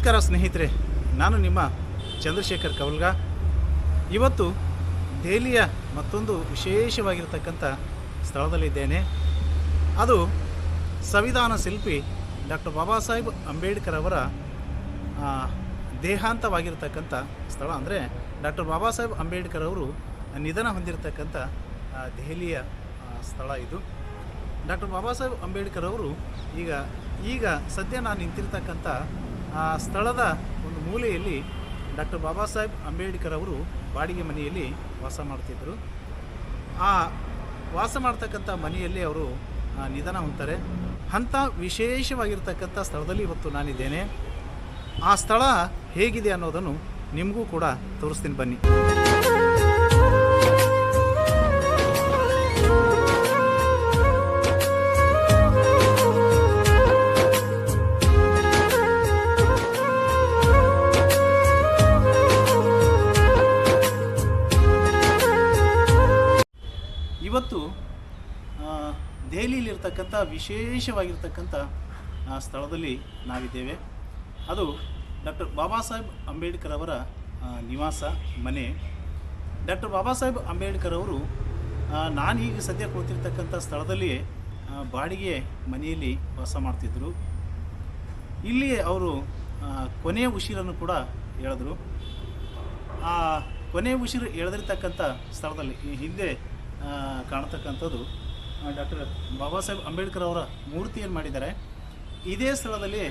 ನಮಸ್ಕಾರ ಸ್ನೇಹಿತರೆ, ನಾನು ನಿಮ್ಮ ಚಂದ್ರಶೇಖರ್ ಕವಲ್ಗ. ಇವತ್ತು ದೆಹಲಿಯ ಮತ್ತೊಂದು ವಿಶೇಷವಾಗಿರ್ತಕ್ಕಂಥ ಸ್ಥಳದಲ್ಲಿದ್ದೇನೆ ಅದು ಸಂವಿಧಾನ ಶಿಲ್ಪಿ ಡಾಕ್ಟರ್ ಬಾಬಾ ಸಾಹೇಬ್ ಅಂಬೇಡ್ಕರ್ ಅವರ ದೇಹಾಂತವಾಗಿರ್ತಕ್ಕಂಥ ಸ್ಥಳ. ಅಂದರೆ ಡಾಕ್ಟರ್ ಬಾಬಾ ಸಾಹೇಬ್ ಅಂಬೇಡ್ಕರ್ ಅವರು ನಿಧನ ಹೊಂದಿರತಕ್ಕಂಥ ದೆಹಲಿಯ ಸ್ಥಳ ಇದು. ಡಾಕ್ಟರ್ ಬಾಬಾ ಸಾಹೇಬ್ ಅಂಬೇಡ್ಕರ್ ಅವರು ಈಗ ಈಗ ಸದ್ಯ ನಾನು ನಿಂತಿರ್ತಕ್ಕಂಥ ಆ ಸ್ಥಳದ ಒಂದು ಮೂಲೆಯಲ್ಲಿ ಡಾಕ್ಟರ್ ಬಾಬಾ ಸಾಹೇಬ್ ಅಂಬೇಡ್ಕರ್ ಅವರು ಬಾಡಿಗೆ ಮನೆಯಲ್ಲಿ ವಾಸ ಮಾಡ್ತಿದ್ದರು ಆ ವಾಸ ಮಾಡ್ತಕ್ಕಂಥ ಮನೆಯಲ್ಲಿ ಅವರು ನಿಧನ ಹೊಂತಾರೆ ಅಂಥ ವಿಶೇಷವಾಗಿರ್ತಕ್ಕಂಥ ಸ್ಥಳದಲ್ಲಿ ಇವತ್ತು ನಾನಿದ್ದೇನೆ. ಆ ಸ್ಥಳ ಹೇಗಿದೆ ಅನ್ನೋದನ್ನು ನಿಮಗೂ ಕೂಡ ತೋರಿಸ್ತೀನಿ ಬನ್ನಿ. ದೆಹಲಿಯಲ್ಲಿರ್ತಕ್ಕಂಥ ವಿಶೇಷವಾಗಿರ್ತಕ್ಕಂಥ ಸ್ಥಳದಲ್ಲಿ ನಾವಿದ್ದೇವೆ. ಅದು ಡಾಕ್ಟರ್ ಬಾಬಾ ಸಾಹೇಬ್ ಅಂಬೇಡ್ಕರ್ ಅವರ ನಿವಾಸ, ಮನೆ. ಡಾಕ್ಟರ್ ಬಾಬಾ ಸಾಹೇಬ್ ಅಂಬೇಡ್ಕರ್ ಅವರು ನಾನು ನಾನೀಗ ಸದ್ಯ ಕೂತಿರ್ತಕ್ಕಂಥ ಸ್ಥಳದಲ್ಲಿ ಬಾಡಿಗೆ ಮನೆಯಲ್ಲಿ ವಾಸ ಮಾಡ್ತಿದ್ದರು ಇಲ್ಲಿ ಅವರು ಕೊನೆಯ ಉಸಿರನ್ನು ಕೂಡ ಹೇಳಿದ್ರು ಆ ಕೊನೆಯ ಉಸಿರು ಎಳೆದಿರ್ತಕ್ಕಂಥ ಸ್ಥಳದಲ್ಲಿ, ಈ ಹಿಂದೆ ಕಾಣತಕ್ಕಂಥದ್ದು ಡಾಕ್ಟರ್ ಬಾಬಾ ಸಾಹೇಬ್ ಅಂಬೇಡ್ಕರ್ ಅವರ ಮೂರ್ತಿಯನ್ನು ಮಾಡಿದ್ದಾರೆ. ಇದೇ ಸ್ಥಳದಲ್ಲಿ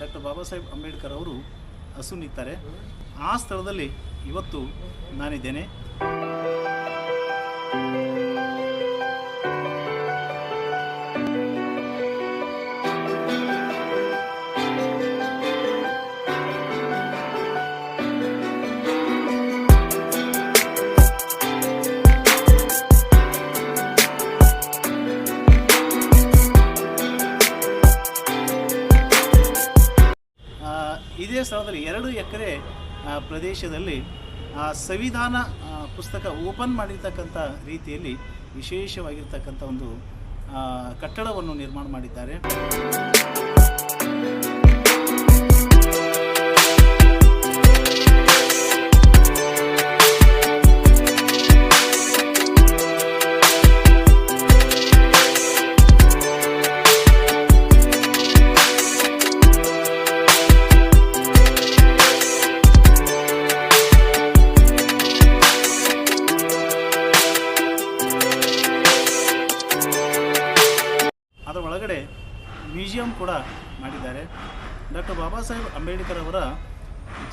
ಡಾಕ್ಟರ್ ಬಾಬಾ ಸಾಹೇಬ್ ಅಂಬೇಡ್ಕರ್ ಅವರು ಹಸು ನಿಂತಾರೆ. ಆ ಸ್ಥಳದಲ್ಲಿ ಇವತ್ತು ನಾನಿದ್ದೇನೆ. ಎಕರೆ ಪ್ರದೇಶದಲ್ಲಿ ಸಂವಿಧಾನ ಪುಸ್ತಕ ಓಪನ್ ಮಾಡಿರ್ತಕ್ಕಂಥ ರೀತಿಯಲ್ಲಿ ವಿಶೇಷವಾಗಿರ್ತಕ್ಕಂಥ ಒಂದು ಕಟ್ಟಡವನ್ನು ನಿರ್ಮಾಣ ಮಾಡಿದ್ದಾರೆ. ಮ್ಯೂಸಿಯಂ ಕೂಡ ಮಾಡಿದ್ದಾರೆ. ಡಾಕ್ಟರ್ ಬಾಬಾ ಸಾಹೇಬ್ ಅಂಬೇಡ್ಕರ್ ಅವರ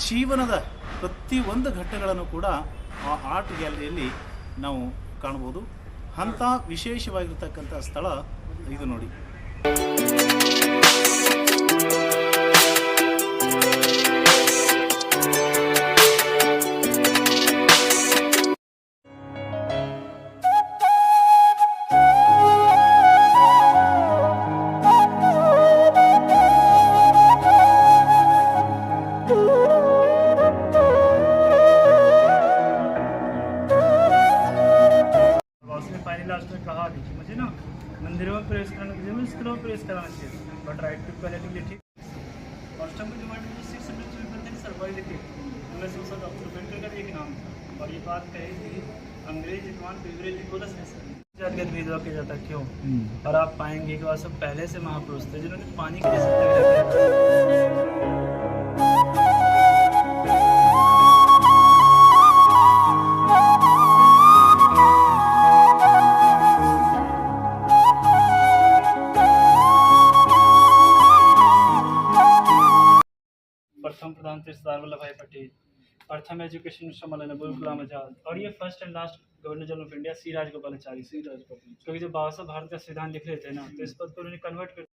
ಜೀವನದ ಪ್ರತಿಯೊಂದು ಘಟ್ಟಗಳನ್ನು ಕೂಡ ಆ ಆರ್ಟ್ ಗ್ಯಾಲರಿಯಲ್ಲಿ ನಾವು ಕಾಣ್ಬೋದು ಅಂಥ ವಿಶೇಷವಾಗಿರ್ತಕ್ಕಂಥ ಸ್ಥಳ ಇದು ನೋಡಿ. स्कूलों कराना चाहिए बट राइट टू क्वालिटी के लिए ठीक फ़र्स्ट टाइम जो डिमांड मुझे सिक्स हंड्रेड में बनते सरकारी हैं उनमें से उसका डॉक्टर का एक नाम था और ये बात कही थी अंग्रेज़ विद्वान बेवरेज निकोलस जातगत भेदभाव किया जाता क्यों और आप पाएँगे कि वह सब पहले से महापुरुष थे जिन्होंने पानी के लिए सत्याग्रह किया था प्रथम प्रधानमंत्री सरदार वल्लभ भाई पटेल प्रथम एजुकेशन सम्मेलन अबुल कलाम आजाद और ये first and last governor general of India C Rajagopalachari C Rajagopal क्योंकि जब बाबा साहब भारत का संविधान लिख रहे थे ना तो इस पद को उन्होंने कन्वर्ट कर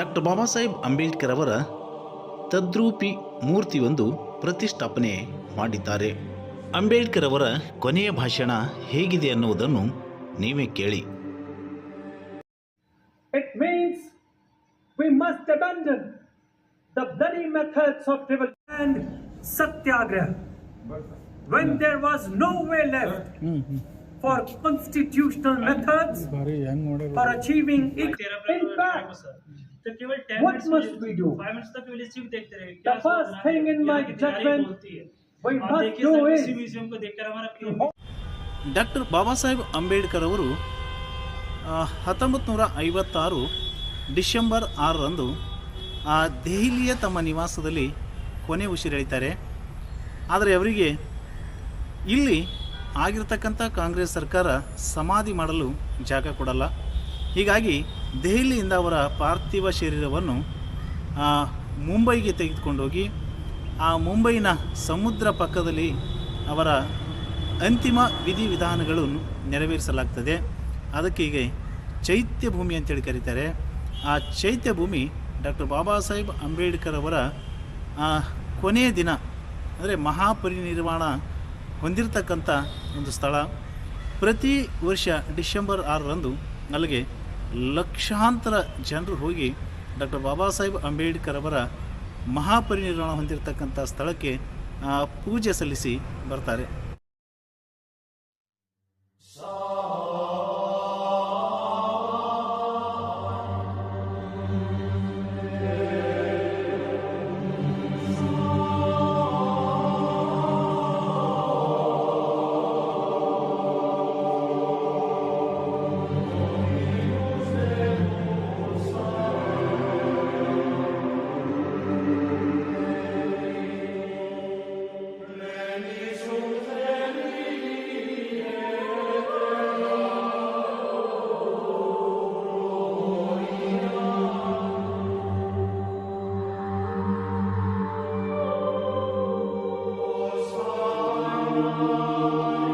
ಡಾಕ್ಟರ್ ಬಾಬಾ ಸಾಹೇಬ್ ಅಂಬೇಡ್ಕರ್ ಅವರ ತದ್ರೂಪಿ ಮೂರ್ತಿಯೊಂದು ಪ್ರತಿಷ್ಠಾಪನೆ ಮಾಡಿದ್ದಾರೆ ಅಂಬೇಡ್ಕರ್ ಅವರ ಕೊನೆಯ ಭಾಷಣ ಹೇಗಿದೆ ಅನ್ನುವುದನ್ನು ನೀವೇ ಕೇಳಿ It means we must abandon the bloody methods of revolution and satyagraha. When there was no way left for constitutional methods for achieving equality. In fact, sir तो केवल 10 what minutes must we do? 5 minutes तक केवल इस चीज देखते रहे The first thing in my judgment we आप must देखिए do सर is इसी म्यूजियम को देखकर हमारा क्यों ಡಾಕ್ಟರ್ ಬಾಬಾ ಸಾಹೇಬ್ ಅಂಬೇಡ್ಕರ್ ಅವರು ಹತ್ತೊಂಬತ್ತು ನೂರ ಐವತ್ತಾರು ಡಿಸೆಂಬರ್ ಆರರಂದು ಆ ದೆಹಲಿಯ ತಮ್ಮ ನಿವಾಸದಲ್ಲಿ ಕೊನೆ ಉಸಿರೆಳಿತಾರೆ ಆದರೆ ಅವರಿಗೆ ಇಲ್ಲಿ ಆಗಿರ್ತಕ್ಕಂಥ ಕಾಂಗ್ರೆಸ್ ಸರ್ಕಾರ ಸಮಾಧಿ ಮಾಡಲು ಜಾಗ ಕೊಡಲ್ಲ ಹೀಗಾಗಿ ದೆಹಲಿಯಿಂದ ಅವರ ಪಾರ್ಥಿವ ಶರೀರವನ್ನು ಮುಂಬೈಗೆ ತೆಗೆದುಕೊಂಡೋಗಿ, ಆ ಮುಂಬೈನ ಸಮುದ್ರ ಪಕ್ಕದಲ್ಲಿ ಅವರ ಅಂತಿಮ ವಿಧಿವಿಧಾನಗಳನ್ನು ನೆರವೇರಿಸಲಾಗ್ತದೆ. ಅದಕ್ಕೆ ಈಗ ಚೈತ್ಯ ಭೂಮಿ ಅಂತೇಳಿ ಕರೀತಾರೆ. ಆ ಚೈತ್ಯ ಭೂಮಿ ಡಾಕ್ಟರ್ ಬಾಬಾ ಸಾಹೇಬ್ ಅಂಬೇಡ್ಕರ್ ಅವರ ಕೊನೆಯ ದಿನ, ಅಂದರೆ ಮಹಾಪರಿನಿರ್ವಾಣ ಹೊಂದಿರತಕ್ಕಂಥ ಒಂದು ಸ್ಥಳ. ಪ್ರತಿ ವರ್ಷ ಡಿಸೆಂಬರ್ ಆರರಂದು ಅಲ್ಲಿಗೆ ಲಕ್ಷಾಂತರ ಜನರು ಹೋಗಿ ಡಾಕ್ಟರ್ ಬಾಬಾ ಸಾಹೇಬ್ ಅಂಬೇಡ್ಕರ್ ಅವರ ಮಹಾಪರಿನಿರ್ವಾಣ ಹೊಂದಿರತಕ್ಕಂಥ ಸ್ಥಳಕ್ಕೆ ಪೂಜೆ ಸಲ್ಲಿಸಿ ಬರ್ತಾರೆ.